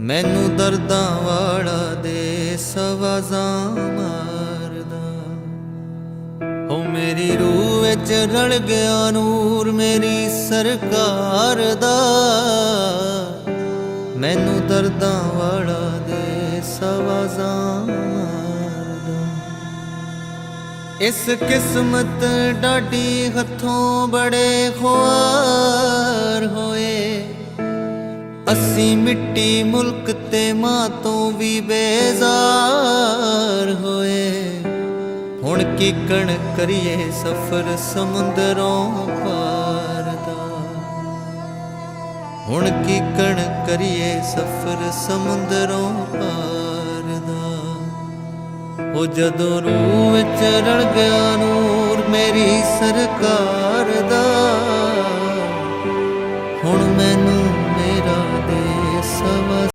ਮੈਨੂੰ ਦਰਦਾਂ ਵਾਲਾ ਦੇ ਸਵਾਜ਼ਾਂ ਮਾਰਦਾ। ਹੋ ਮੇਰੀ ਰੂਹ ਵਿੱਚ ਰਲ ਗਿਆ ਨੂਰ, ਮੇਰੀ ਸਰਕਾਰ ਦਾ। ਮੈਨੂੰ ਦਰਦਾਂ ਵਾਲਾ ਦੇ ਸਵਾਜ਼ਾਂ ਇਸ ਕਿਸਮਤ ਡਾਡੀ ਹੱਥੋਂ ਬੜੇ ਖੁਆ ਅਸੀਂ ਮਿੱਟੀ ਮੁਲਕ ਤੇ ਮਾਂ ਤੋਂ ਵੀ ਬੇਜ਼ਾਰ ਹੋਏ। ਹੁਣ ਕੀ ਕਣ ਕਰੀਏ ਸਫਰ ਸਮੁੰਦਰੋਂ ਪਾਰ ਦਾ। ਹੁਣ ਕੀ ਕਣ ਕਰੀਏ ਸਫਰ ਸਮੁੰਦਰੋਂ ਪਾਰ ਦਾ। ਉਹ ਜਦੋਂ ਰੂਹ ਵਿੱਚ ਰਲ ਗਿਆ ਨੂਰ ਮੇਰੀ ਸਰਕਾਰ ਦਾ। ਹੁਣ ਮੈਨੂੰ light of